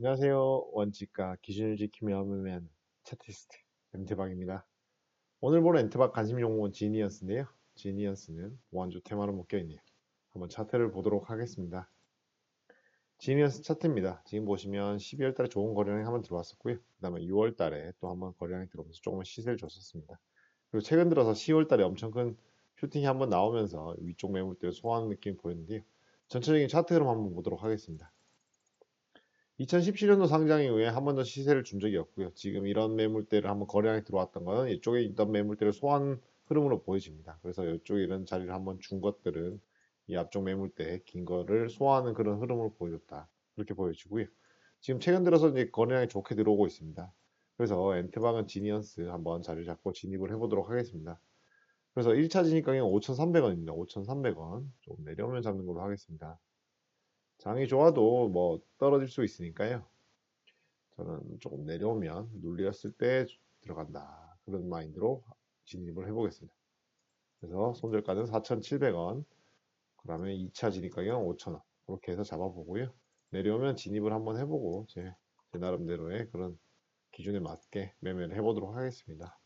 안녕하세요. 원칙과 기준을 지키며 매매하는 차티스트 엔트박입니다. 오늘 보는 엔트박 관심 종목은 지니어스인데요. 지니어스는 보안주 테마로 묶여있네요. 한번 차트를 보도록 하겠습니다. 지니어스 차트입니다. 지금 보시면 12월 달에 좋은 거래량이 한번 들어왔었고요. 그 다음에 6월 달에 또 한번 거래량이 들어오면서 조금 시세를 줬었습니다. 그리고 최근 들어서 10월 달에 엄청 큰 슈팅이 한번 나오면서 위쪽 매물대를 소화하는 느낌이 보였는데요. 전체적인 차트 흐름 한번 보도록 하겠습니다. 2017년도 상장 이후에 한 번 더 시세를 준 적이 없고요. 지금 이런 매물대를 한번 거래량이 들어왔던 거는 이쪽에 있던 매물대를 소환 흐름으로 보여집니다. 그래서 이쪽에 이런 자리를 한번 준 것들은 이 앞쪽 매물대 긴 거를 소화하는 그런 흐름으로 보여줬다. 그렇게 보여지고요. 지금 최근 들어서 이제 거래량이 좋게 들어오고 있습니다. 그래서 엔트방은 지니언스 한번 자리를 잡고 진입을 해보도록 하겠습니다. 그래서 1차 진입 가격은 5,300원입니다. 5,300원. 좀 내려오면 잡는 걸로 하겠습니다. 장이 좋아도 뭐 떨어질 수 있으니까요. 저는 조금 내려오면 눌렸을 때 들어간다. 그런 마인드로 진입을 해보겠습니다. 그래서 손절가는 4,700원. 그 다음에 2차 진입 가격은 5,000원. 그렇게 해서 잡아보고요. 내려오면 진입을 한번 해보고 제, 제 나름대로의 그런 기준에 맞게 매매를 해보도록 하겠습니다.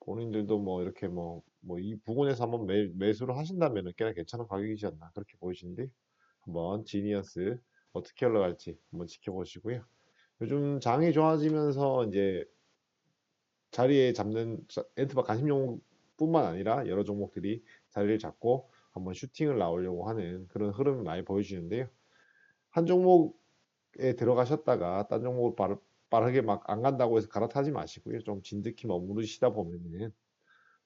본인들도 뭐 이렇게 뭐, 뭐 이 부근에서 한번 매, 매수를 하신다면 꽤나 괜찮은 가격이지 않나 그렇게 보이시는데 한번 지니어스 어떻게 올라갈지 한번 지켜보시고요. 요즘 장이 좋아지면서 이제 자리에 잡는 엔트바 관심용 뿐만 아니라 여러 종목들이 자리를 잡고 한번 슈팅을 나오려고 하는 그런 흐름이 많이 보여지는데요. 한 종목에 들어가셨다가 딴 종목을 빠르, 빠르게 막 안 간다고 해서 갈아타지 마시고요. 좀 진득히 머무르시다 보면은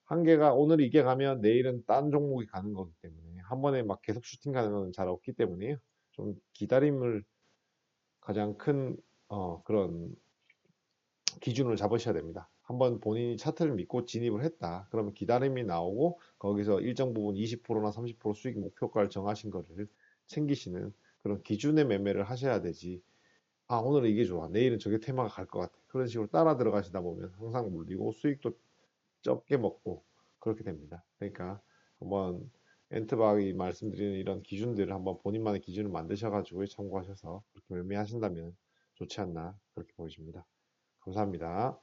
한계가 오늘 이게 가면 내일은 딴 종목이 가는 거기 때문에 한 번에 막 계속 슈팅 가는 건 잘 없기 때문에요. 좀 기다림을 가장 큰 어, 그런 기준을 잡으셔야 됩니다. 한번 본인이 차트를 믿고 진입을 했다. 그러면 기다림이 나오고 거기서 일정 부분 20%나 30% 수익 목표가를 정하신 거를 챙기시는 그런 기준의 매매를 하셔야 되지. 아 오늘은 이게 좋아. 내일은 저게 테마가 갈 것 같아. 그런 식으로 따라 들어가시다 보면 항상 물리고 수익도 적게 먹고 그렇게 됩니다. 그러니까 한번 엔트박이 말씀드리는 이런 기준들을 한번 본인만의 기준을 만드셔가지고 참고하셔서 그렇게 매매하신다면 좋지 않나 그렇게 보여집니다. 감사합니다.